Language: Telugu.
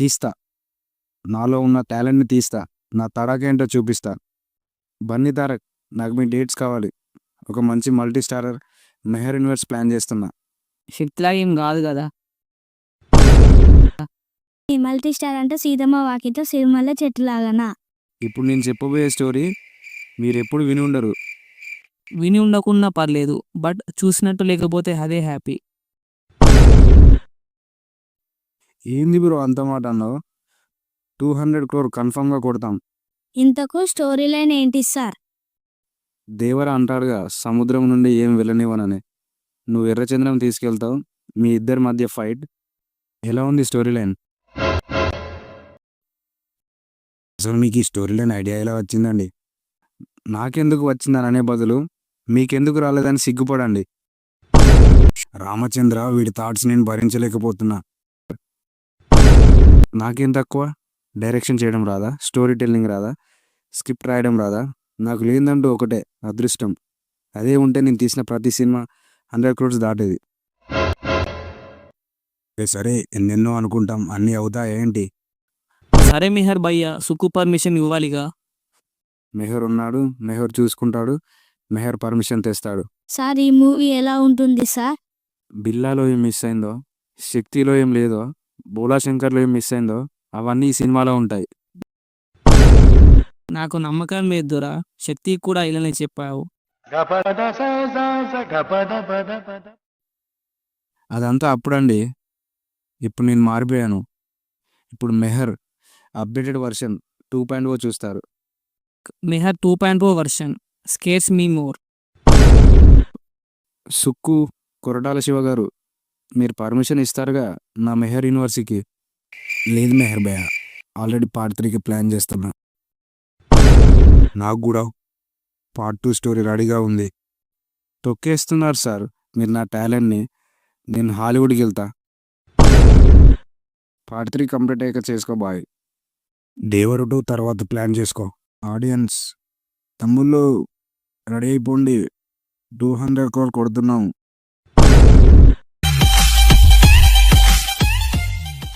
తీస్తా. నాలో ఉన్న టాలెంట్ని తీస్తా. నా తడాకేంటో చూపిస్తా. బన్నీ తారక్ నాకు మీ డేట్స్ కావాలి. ఒక మంచి multi starrer Meher universe plan చేస్తున్నా. శక్తిలా ఏం కాదు కదా. ఈ మల్టీ స్టార్ అంటే సీతమ్మ వాకితో సిరిమల్ల చెట్టు లాగానా? ఇప్పుడు నేను చెప్పబోయే స్టోరీ మీరు ఎప్పుడు విని ఉండరు. విని ఉండకున్నా పర్లేదు బట్ చూసినట్టు లేకపోతే అదే హ్యాపీ. ఏంది బ్రో అంత మాట అన్నావు? టూ హండ్రెడ్ క్రోర్ కన్ఫామ్గా కొడతాం. ఇంతకు స్టోరీ లైన్ ఏంటి సార్? దేవర అంటాడుగా సముద్రం నుండి ఏం వెళ్ళనివ్వనని. నువ్వు ఎర్రచంద్రం తీసుకెళ్తావు మీ ఇద్దరి మధ్య ఫైట్. ఎలా ఉంది స్టోరీ లైన్? అసలు మీకు ఈ స్టోరీ లైన్ ఐడియా ఎలా వచ్చిందండి? నాకెందుకు వచ్చిందని అనే బదులు మీకెందుకు రాలేదని సిగ్గుపడండి. రామచంద్ర వీడి థాట్స్ నేను భరించలేకపోతున్నా. నాకేం తక్కువ? డైరెక్షన్ చేయడం రాదా? స్టోరీ టెల్లింగ్ రాదా? స్క్రిప్ట్ రాయడం రాదా? నాకు లేదంటూ ఒకటే అదృష్టం. అదే ఉంటే నేను తీసిన ప్రతి సినిమా హండ్రెడ్ క్రోడ్స్ దాటేది. సరే ఎన్నెన్నో అనుకుంటాం. అన్నీ అవుతాయి ఏంటి? సరే మిహర్ భయ్య సుక్కు పర్మిషన్ ఇవ్వాలిగా. మెహర్ ఉన్నాడు మెహర్ చూసుకుంటాడు మెహర్ పర్మిషన్ తెస్తాడు. సార్ ఈ మూవీ ఎలా ఉంటుంది సార్? బిల్లాలో ఏం మిస్ అయిందో శక్తిలో ఏం లేదో బోలాశంకర్లో ఏం మిస్ అయిందో అవన్నీ ఈ సినిమాలో ఉంటాయి. నాకు నమ్మకం లేదురా. శక్తి కూడా ఇలానే చెప్పావు. అదంతా అప్పుడండి. ఇప్పుడు నేను మారిపోయాను. ఇప్పుడు Meher updated version two point O చూస్తారు. Meher two point O version. Scares me more. Sukku Koratala Siva గారు మీరు పర్మిషన్ ఇస్తారుగా నా మెహర్ యూనివర్సిటీకి? లేదు మెహర్ భయ ఆల్రెడీ పార్ట్ త్రీకి ప్లాన్ చేస్తున్నా. నాకు కూడా పార్ట్ టూ స్టోరీ రెడీగా ఉంది. తొక్కేస్తున్నారు సార్. మీరు నా టాలెంట్ని నేను హాలీవుడ్కి వెళ్తా. పార్ట్ త్రీ కంప్లీట్ అయ్యాక చేసుకో బాయ్. దేవరు టూ తర్వాత ప్లాన్ చేసుకో. ఆడియన్స్ తమ్ముళ్ళు రెడీ అయిపోండి. టూ హండ్రెడ్ క్రోర్ కొడుతున్నాం.